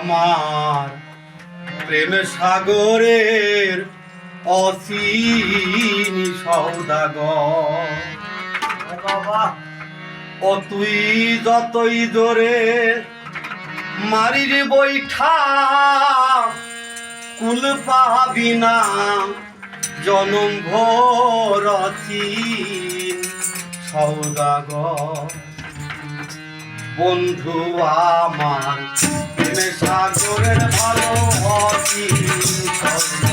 আমার প্রেম সাগরের অসীম সৌদাগর। ও তুই যতই জোরে মারির বৈঠা, কুল পাবি না, জনম ভোর সৌদাগর। বন্ধু আমার প্রেমে সাগরের ভালো যতই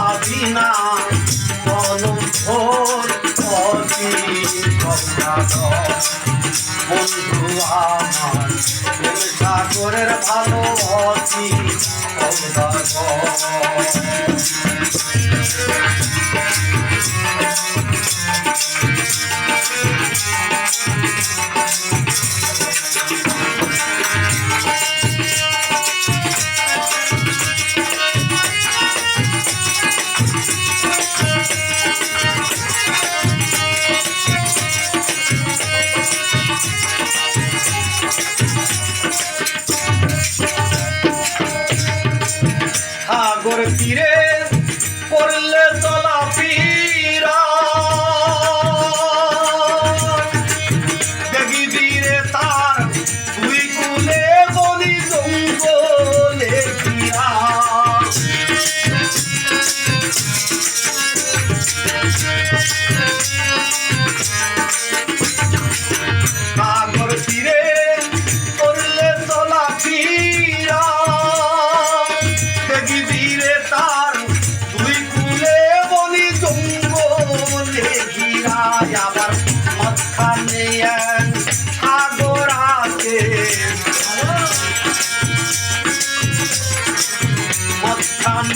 পাবি না বনম ভোর অতি বন্ধু আমার সাগরের ভালো অতি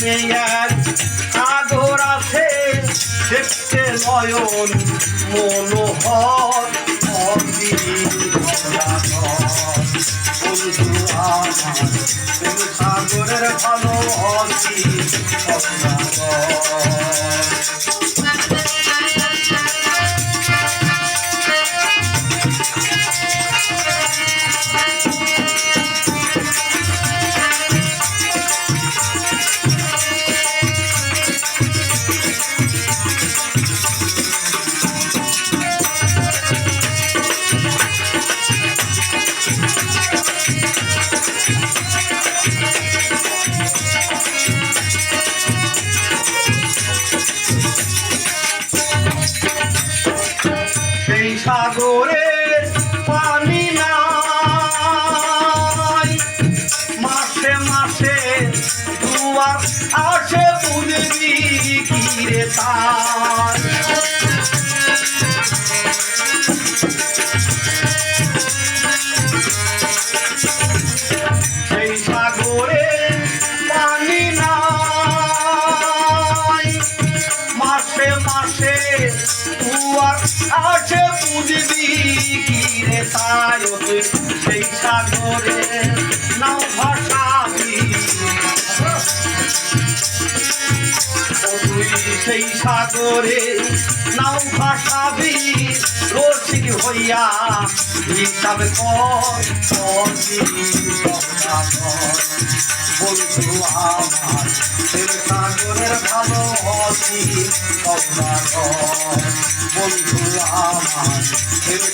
এক সাগর আছে দেখতে নয়ন মনোহর সাগরের ভালো অতি তার। সেই সাগরে পানি নাই। মাসে মাসে তুয়ার আছে বুঝবি কিরে তাই সেই সাগরে সাগরে নাও ভাসাবি রসিক হইয়া হিসাব বন্ধু আমার সাগরের ভালো অতি বন্ধু আমার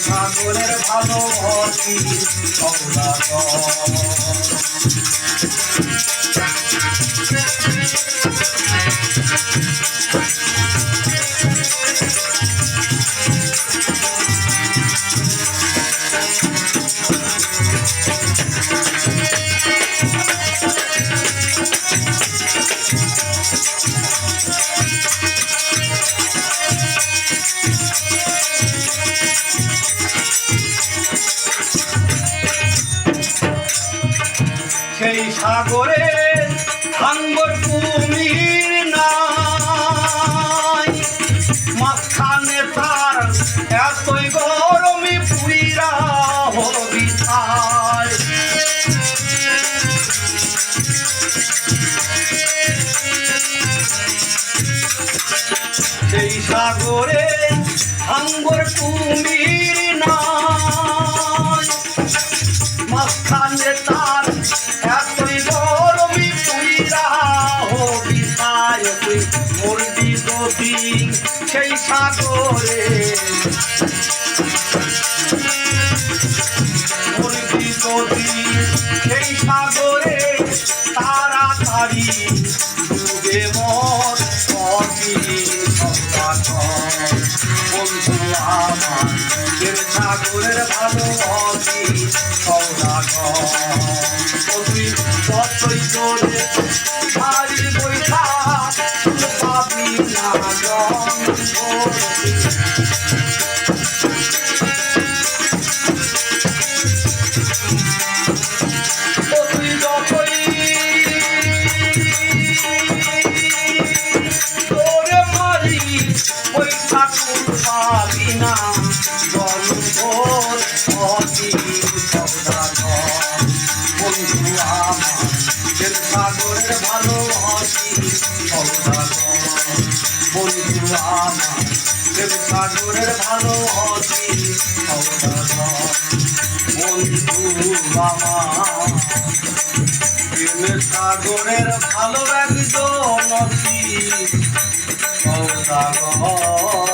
সাগরের ভালো অতি সাগরে সাঙ্গর কুমির নাই। মাঝখানে তার এতই গরমে পুইরা হবি সেই সাগরে সাঙ্গর কুমির সেই সাগরে। সেই সাগরে, তাড়াতাড়ি ডুবে সন্তান বন্ধু আমার সাগরের ভালোবাসি সৌদাগর। তুই যতই জোরে সাগরের ভালো সৌদাগর বন্ধু আমার সাগরের ভালো একজন সৌদাগর।